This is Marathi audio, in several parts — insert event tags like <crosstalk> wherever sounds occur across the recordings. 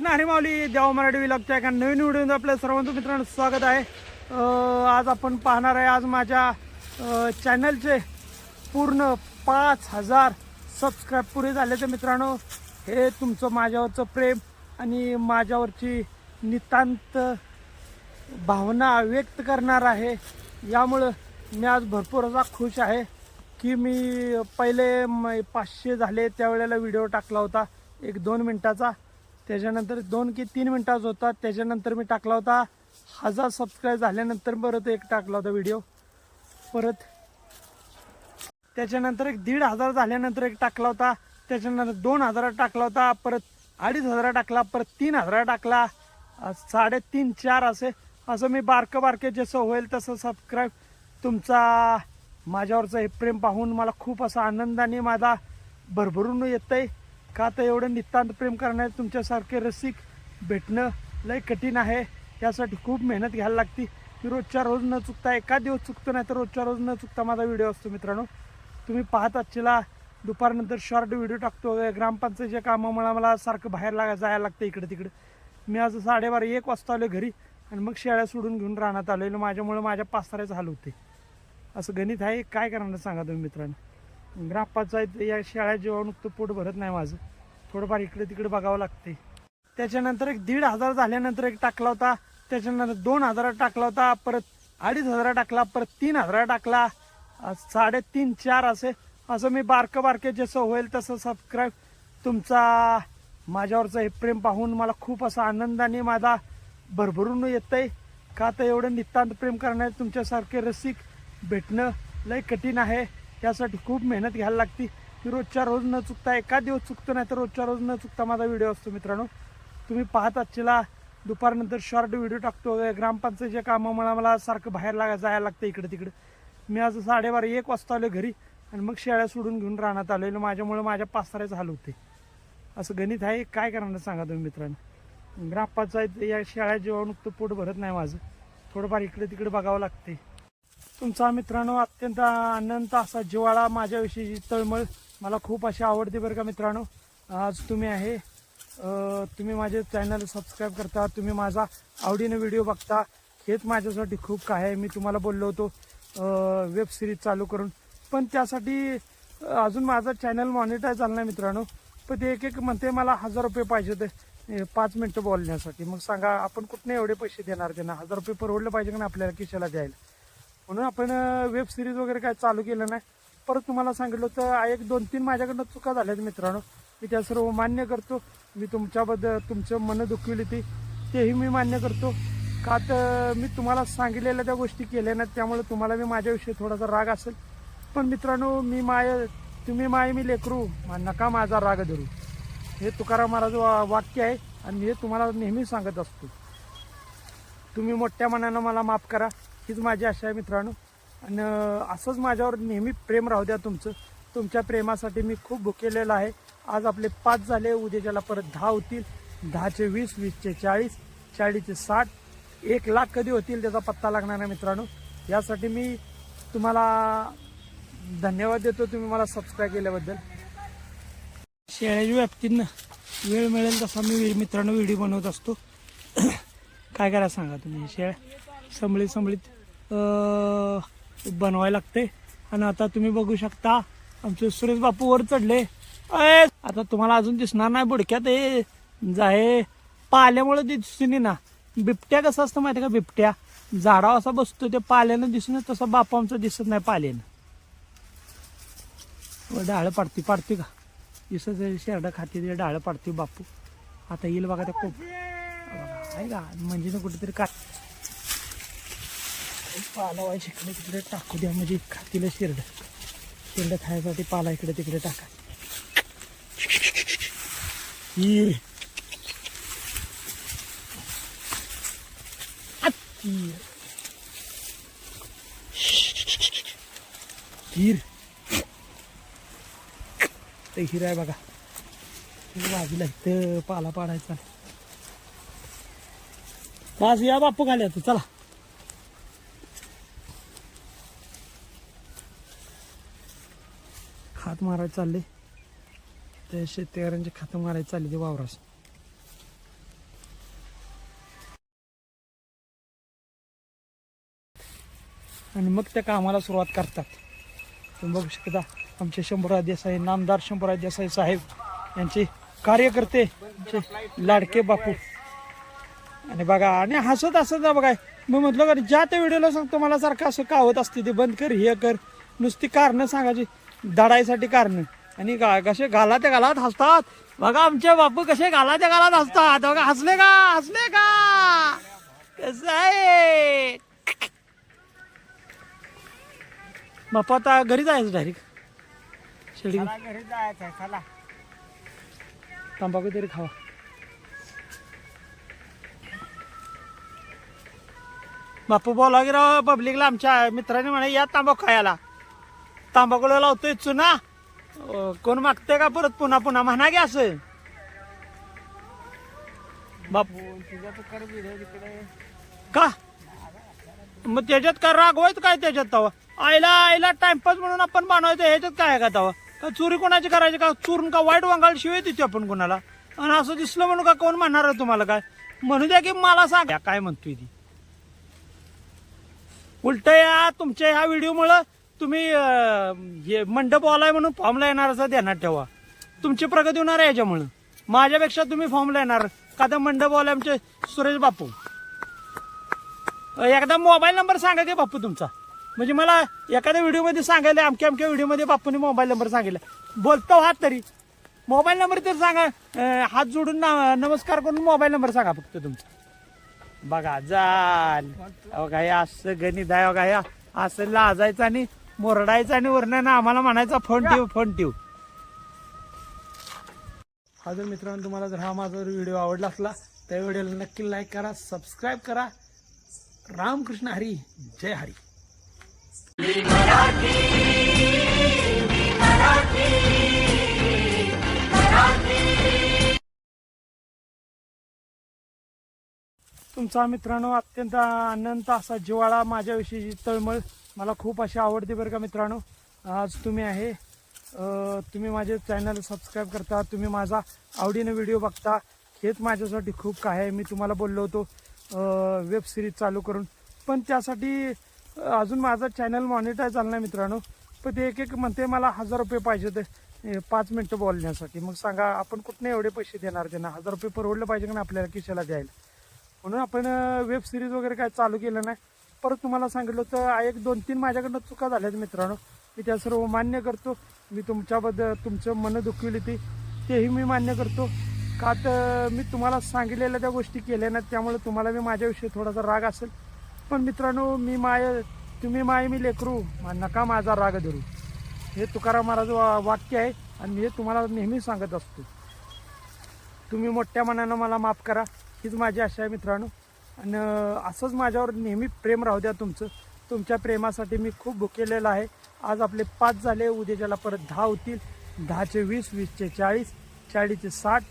कृष्ण हरिमावली माऊली देवा मराठी विलागच्या एका नवीन व्हिडिओमध्ये आपल्या सर्वांचं मित्रांनो स्वागत आहे. आज आपण पाहणार आहे आज माझ्या चॅनलचे पूर्ण पाच हजार सबस्क्राईब पुरे झाल्याचे मित्रांनो. हे तुमचं माझ्यावरचं प्रेम आणि माझ्यावरची नितांत भावना व्यक्त करणार आहे. यामुळं मी आज भरपूर असा खुश आहे की मी पहिले म- पाचशे झाले त्यावेळेला व्हिडिओ टाकला होता. एक दोन मिनटाचा. त्याच्यानंतर दोन की तीन मिनटाचा होता त्याच्यानंतर मी टाकला होता हजार सबस्क्राईब झाल्यानंतर परत एक टाकला होता व्हिडिओ परत त्याच्यानंतर एक दीड हजार झाल्यानंतर एक टाकला होता. त्याच्यानंतर दोन हजारात टाकला होता. परत अडीच हजारा टाकला. परत तीन हजारा टाकला. साडेतीन चार असे. असं मी बारकं बारके जसं होईल तसं सबस्क्राईब तुमचा माझ्यावरचं हे प्रेम पाहून मला खूप असा आनंदाने माझा भरभरून येतं आहे का तर एवढं नितांत प्रेम करणारे तुमच्यासारखे रसिक भेटणं लय कठीण आहे. यासाठी खूप मेहनत घ्यायला लागते. मी रोजच्या रोज न चुकता एका दिवस चुकतो नाही तर रोजच्या रोज न चुकता माझा व्हिडिओ असतो मित्रांनो. तुम्ही पाहत आजच्याला दुपारनंतर शॉर्ट व्हिडिओ टाकतो. ग्रामपंचायतीच्या कामामुळे मला सारखं बाहेर लागा जायला लागतं इकडे तिकडे. मी आज साडेबारा एक वाजता आलो घरी आणि मग शेळ्या सोडून घेऊन राहण्यात आलो माझ्यामुळे माझ्या पाचताऱ्याचं हाल होते. असं गणित आहे. काय करणार सांगा तुम्ही मित्रांनो? ग्रामपंचायत या शाळा जेव्हा नुकतं पोट भरत नाही माझं थोडंफार इकडे तिकडे बघावं लागते त्याच्यानंतर एक दीड हजार झाल्यानंतर एक टाकला होता त्याच्यानंतर दोन हजारात टाकला होता परत अडीच हजारा टाकला परत तीन हजारा टाकला साडेतीन चार असे असं मी बारकं बारके जसं होईल तसं सबस्क्राईब तुमचा माझ्यावरचं हे प्रेम पाहून मला खूप असा आनंदाने माझा भरभरून येत आहे का तर एवढं नितांत प्रेम करणं तुमच्यासारखे रसिक भेटणं लय कठीण आहे. यासाठी खूप मेहनत घ्यायला लागते. की रोजच्या रोज न चुकता एका दिवस चुकतो नाही तर रोजच्या रोज न चुकता माझा व्हिडिओ असतो मित्रांनो. तुम्ही पाहतात चिला दुपारनंतर शॉर्ट व्हिडिओ टाकतो. ग्रामपंचायतीच्या कामं मला सारखं बाहेर लागा जायला लागतं इकडे तिकडे. मी आज साडेबारा एक वाजता आलो घरी आणि मग शेळ्या सोडून घेऊन राहण्यात आलो माझ्यामुळे माझ्या पाचताऱ्याचं हाल होते असं गणित आहे. काय करणार सांगा तुम्ही मित्रांनो. ग्रामपंचायत या शाळा जेव्हा नुकतं पोट भरत नाही माझं. थोडंफार इकडे तिकडे बघावं लागते तुमचा मित्रांनो अत्यंत अनंत असा जिवाळा माझ्याविषयी तळमळ. मला खूप अशी आवडते बरं का मित्रांनो. आज तुम्ही आहे. तुम्ही माझे चॅनल सबस्क्राईब करता तुम्ही माझा आवडीने व्हिडिओ बघता. हेच माझ्यासाठी खूप काय आहे. मी तुम्हाला बोललो होतो वेब सिरीज चालू करून. पण त्यासाठी अजून माझा चॅनल मॉनिटाईज झाला नाही मित्रांनो. पण ते एक एक म्हणते मला हजार रुपये पाहिजे होते. पाच मिनटं बोलण्यासाठी. मग सांगा आपण कुठनं एवढे पैसे देणार त्यांना? हजार रुपये परवडले पाहिजे का नाही आपल्याला किशाला द्यायला? म्हणून आपण वेब सिरीज वगैरे काय चालू केलं नाही. परत तुम्हाला सांगितलं होतं एक दोन तीन माझ्याकडनं चुका झाल्यात मित्रांनो. मी त्या सर्व मान्य करतो. मी तुमच्याबद्दल तुमचं मन दुखविली ती तेही मी मान्य करतो. का तर मी तुम्हाला सांगितलेल्या त्या गोष्टी केल्या नाहीत त्यामुळे तुम्हाला मी माझ्याविषयी थोडासा राग असेल. पण मित्रांनो मी माय तुम्ही माय मी लेकरू नका माझा राग धरू. हे तुकाराम महाराज वा- वाक्य आहे आणि हे तुम्हाला नेहमी सांगत असतो. तुम्ही मोठ्या मनानं मला माफ करा. हीच माझी आशा आहे मित्रांनो. आणि असंच माझ्यावर नेहमी प्रेम राहू द्या तुमचं. तुमच्या प्रेमासाठी मी खूप भुकेलेलं आहे. आज आपले पाच झाले उद्याच्याला परत दहा होतील. दहाचे वीस वीसचे चाळीस चाळीसचे साठ. एक लाख कधी होतील त्याचा पत्ता लागणार नाही मित्रांनो. यासाठी मी तुम्हाला धन्यवाद देतो. तुम्ही मला सबस्क्राईब केल्याबद्दल. शेळ्याच्या व्याप्तीनं वेळ मिळेल तसा मी मित्रांनो व्हिडिओ बनवत असतो. <coughs> काय करायला सांगा तुम्ही? शेळ्या संभळीत संभळीत बनवायला लागते. आणि आता तुम्ही बघू शकता आमचे सुरेश बापू वर चढले. अय, आता तुम्हाला अजून दिसणार नाही बुडक्यात हे. जाहे पाल्यामुळे दिसून ना बिबट्या कसं असतं माहिती का बिबट्या? झाडावर असा बसतो ते पाल्यानं दिसून तसं बापू आमचं दिसत नाही पाल्यानं. डाळ पाडती पाडते का? दिसत शेरडा खाते ते डाळ पाडते बापू. आता येईल बघा त्या कोप आहे का? म्हणजे ना कुठेतरी काय पाला व्हायची इकडे तिकडे टाकू द्या. म्हणजे खातील शिरड. शिरड खायसाठी पाला इकडे तिकडे टाका. हीर हीर ते हिर आहे बघा. हे बाजूला इथं पाला पाडायचा. माझ या बापू घाल्या तू चला. खात मारायला चालले. त्या शेतकऱ्यांचे खात मारायचं चालले ते वावरास. आणि मग त्या कामाला सुरुवात करतात. तुम्ही बघू शकता आमचे शंभूराज देसाई नामदार शंभूराज देसाई साहेब यांचे कार्यकर्ते लाडके बापू. आणि बघा आणि हसत असत ना बघा मी म्हटलं का ज्या त्या व्हिडिओला सांगतो मला सारखं असं का होत असते ते बंद कर हे कर नुसती कारणं सांगायची. दडायसाठी कारणं आणि गा कसे गालाच्या गालात हसतात. बघा आमचे बापू कसे गालाच्या गालात हसतात. बघा हसले का? हसले का? कसं आहे? बापू आता घरी जायचं डायरेक्ट शेडी घरी जायचं चला. तंबाखू तरी खावा. बापू बोला की राव पब्लिकला आमच्या मित्राने म्हणे या तांबाखू खायला. तांबाखूला लावतोय चुना. कोण मागते का परत पुन्हा पुन्हा? म्हणा की असं. बापू का? मग त्याच्यात काय रागवायच काय त्याच्यात तवा? आईला आईला टाइमपास म्हणून आपण बनवायचं ह्याच्यात काय आहे का तवा? का चोरी कोणाची करायची? का चोरून का वाईट वांगाल शिवाय तिथे आपण कोणाला? आणि असं दिसलं म्हणून का कोण म्हणणार आहे तुम्हाला काय? म्हणू द्या की मला सांगा. काय म्हणतोय ती? उलट या तुमच्या ह्या व्हिडिओमुळं तुम्ही हे मंडप आलाय म्हणून फॉर्मला येणार असं ध्यानात ठेवा. तुमची प्रगती होणार आहे याच्यामुळं. माझ्यापेक्षा तुम्ही फॉर्मला येणार. का तर मंडप आलाय आमचे सुरेश बापू. एकदा मोबाईल नंबर सांगा की बापू तुमचा. म्हणजे मला एखाद्या व्हिडिओमध्ये सांगायला अमक्या अमक्या व्हिडिओमध्ये बापूने मोबाईल नंबर सांगितला. बोलतो हात तरी. मोबाईल नंबर तर सांगा हात जोडून ना- नमस्कार करून मोबाईल नंबर सांगा फक्त तुमचा. बघा जाल. अहो काय असं गणित आहे काय असं लाजायचं आणि मोरडायचं आणि वरनं आम्हाला म्हणायचा फोन ठेव फोन ठेव. हा जर मित्रांनो तुम्हाला जर हा माझा व्हिडिओ आवडला असला त्या व्हिडिओला नक्की लाईक करा सबस्क्राईब करा. रामकृष्ण हरी जय हरी. तुमचा मित्रांनो अत्यंत अनंत असा जिवाळा माझ्याविषयीची तळमळ. मला खूप अशी आवडते बरं का मित्रांनो. आज तुम्ही आहे तुम्ही माझे चॅनल सबस्क्राईब करता तुम्ही माझा आवडीनं व्हिडिओ बघता. हेच माझ्यासाठी खूप काय आहे. मी तुम्हाला बोललो होतो वेब सिरीज चालू करून. पण त्यासाठी अजून माझा चॅनल मॉनिटाईज झाला नाही मित्रांनो. पण ते एक एक म्हणते मला हजार रुपये पाहिजे ते पाच मिनटं बोलण्यासाठी. मग सांगा आपण कुठनं एवढे पैसे देणार त्यांना? हजार रुपये परवडले पाहिजे का नाही आपल्याला किशाला द्यायला? म्हणून आपण वेब सिरीज वगैरे काय चालू केलं नाही. परत तुम्हाला सांगितलं होतं एक दोन तीन माझ्याकडनं चुका झाल्यात मित्रांनो. मी त्या सर्व मान्य करतो. मी तुमच्याबद्दल तुमचं मन दुखविली ती तेही मी मान्य करतो. का तर मी तुम्हाला सांगितलेल्या त्या गोष्टी केल्या नाहीत त्यामुळे तुम्हाला मी माझ्याविषयी थोडासा राग असेल. पण मित्रांनो मी माय तुम्ही माय मी लेकरू नका माझा राग धरू. हे तुकाराम महाराज वा- वाक्य आहे आणि मी हे तुम्हाला नेहमी सांगत असतो. तुम्ही मोठ्या मनानं मला माफ करा. हीच माझी आशा आहे मित्रांनो. आणि असंच माझ्यावर नेहमी प्रेम राहू द्या तुमचं. तुमच्या प्रेमासाठी मी खूप भुकेलेलं आहे. आज आपले पाच झाले उद्याच्याला परत दहा होतील. दहाचे वीस वीसचे चाळीस चाळीसचे साठ.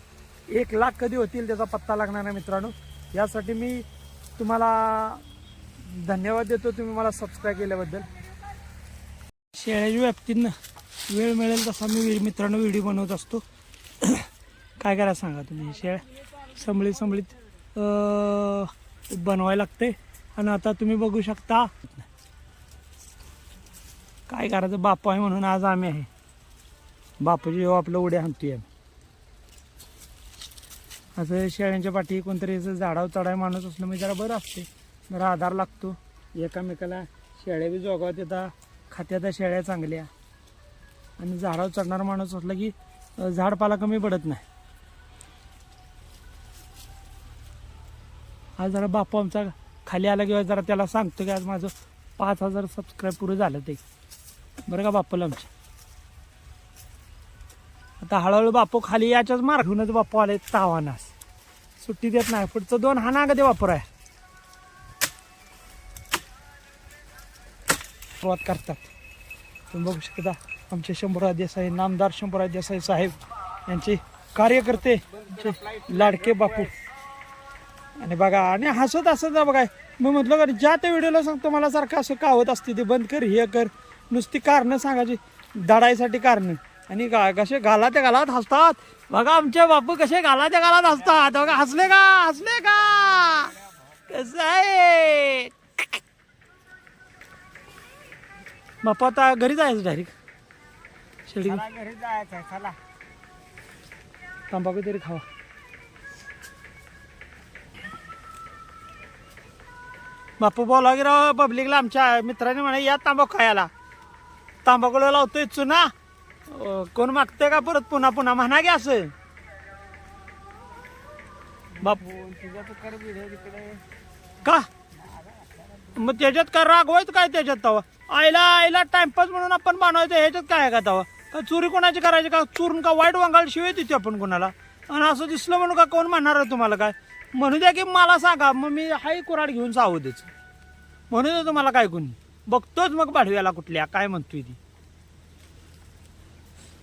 एक लाख कधी होतील त्याचा पत्ता लागणार नाही मित्रांनो. यासाठी मी तुम्हाला धन्यवाद देतो तुम्ही मला सबस्क्राईब केल्याबद्दल. शेळ्याच्या व्याप्तीनं वेळ मिळेल तसा मी मित्रांनो व्हिडिओ बनवत असतो. <clears throat> काय करा सांगा तुम्ही? शेळ्या संभळीत संभळीत बनवायला लागते. आणि आता तुम्ही बघू शकता. काय करायचं? बापू आहे म्हणून आज आम्ही आहे. बापूजी जेव्हा आपलं उड्या हाणतोय. आम्ही असं शेळ्यांच्या पाठी कोणतरी असं झाडावर चढाय माणूस असलं म्हणजे जरा बरं असते जरा आधार लागतो. एकामेकाला शेळ्या बी जोगावत येतात खात्यात शेळ्या चांगल्या. आणि झाडावर चढणारा माणूस असला की झाडपाला कमी पडत नाही. आज जरा बापू आमचा खाली आला किंवा जरा त्याला सांगतो की आज माझं पाच हजार सबस्क्राईब पुरं झालं ते. बरं का बापूला आमच्या? आता हळूहळू बापू खाली याच्याच मार घेऊनच बापू आले तावानास. सुट्टी देत नाही पुढचं दोन हाना कधी बापूर आहे सुरुवात करतात. तुम्ही बघू शकता आमचे शंभूराज देसाई नामदार शंभूराज देसाई साहेब यांचे कार्यकर्ते लाडके बापू. आणि बघा आणि हसत हसत जा बघा मी म्हटलं का ज्या त्या व्हिडिओला सांगतो मला सारखं असं कावत असते ते बंद कर हे कर. नुसती कारणं सांगायची दडायसाठी कारणं. आणि गा कसे गालाच्या गालात हसतात. बघा आमचे बापू कसे गालाच्या गालात हसतात. बघा हसले का? हसले का? कसं आहे? बापा आता घरी जायचं डायरेक्ट चला घरी जायचं चला. तंबाखू तरी खावा. बापू बोला की राव पब्लिकला आमच्या मित्राने म्हणे या तांबाखू खायला. तांबाखूला लावतोय चुना. कोण मागतंय का परत पुन्हा पुन्हा म्हणा की असं. बाप का? मग त्याच्यात काय रागवायचं काय त्याच्यात तवा? आईला आईला टाइमपास म्हणून आपण बनवायचं ह्याच्यात काय आहे का तवा? का चोरी कोणाची करायची? का चोरून का वाईट वांगाल शिवाय तिथे आपण कोणाला? आणि असं दिसलं म्हणून का कोण म्हणणार आहे तुम्हाला काय? म्हणू द्या की मला सांगा मग मी हाही कुराड घेऊन सावधच. म्हणू द्या तुम्हाला काय कोणी बघतोच मग पाठव्याला कुठल्या काय म्हणतोय ती.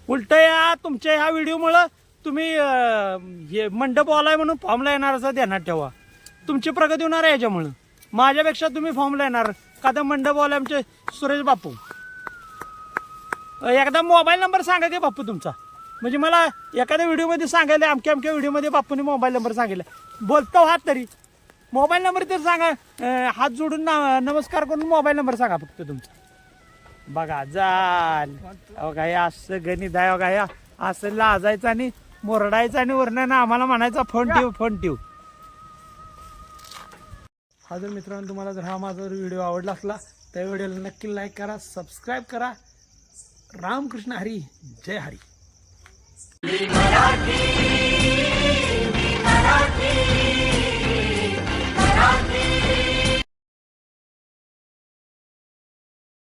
उलट या तुमच्या ह्या व्हिडिओमुळं तुम्ही हे मंडप आलाय म्हणून फॉर्मला येणार असं ध्यानात ठेवा. तुमची प्रगती होणार आहे याच्यामुळं. माझ्यापेक्षा तुम्ही फॉर्मला येणार. का तर मंडप आलाय आमचे सुरेश बापू. एकदा मोबाईल नंबर सांगा की बापू तुमचा. म्हणजे मला एखाद्या व्हिडिओमध्ये सांगायला अमक्या अमक्या व्हिडिओमध्ये बापूने मोबाईल नंबर सांगितला. बोलतो हात तरी. मोबाईल नंबर तर सांगा हात जोडून ना नमस्कार करून मोबाईल नंबर सांगा फक्त तुमचा. बघा जाल. अहो असं गणित आहे अहो असं लाजायचं आणि मोरडायचं आणि वरनं आम्हाला म्हणायचा फोन ठेव फोन ठेव. हा जर मित्रांनो तुम्हाला जर हा माझा व्हिडिओ आवडला असला त्या व्हिडिओला नक्की लाईक करा सबस्क्राईब करा. रामकृष्ण हरी जय हरी. मराठी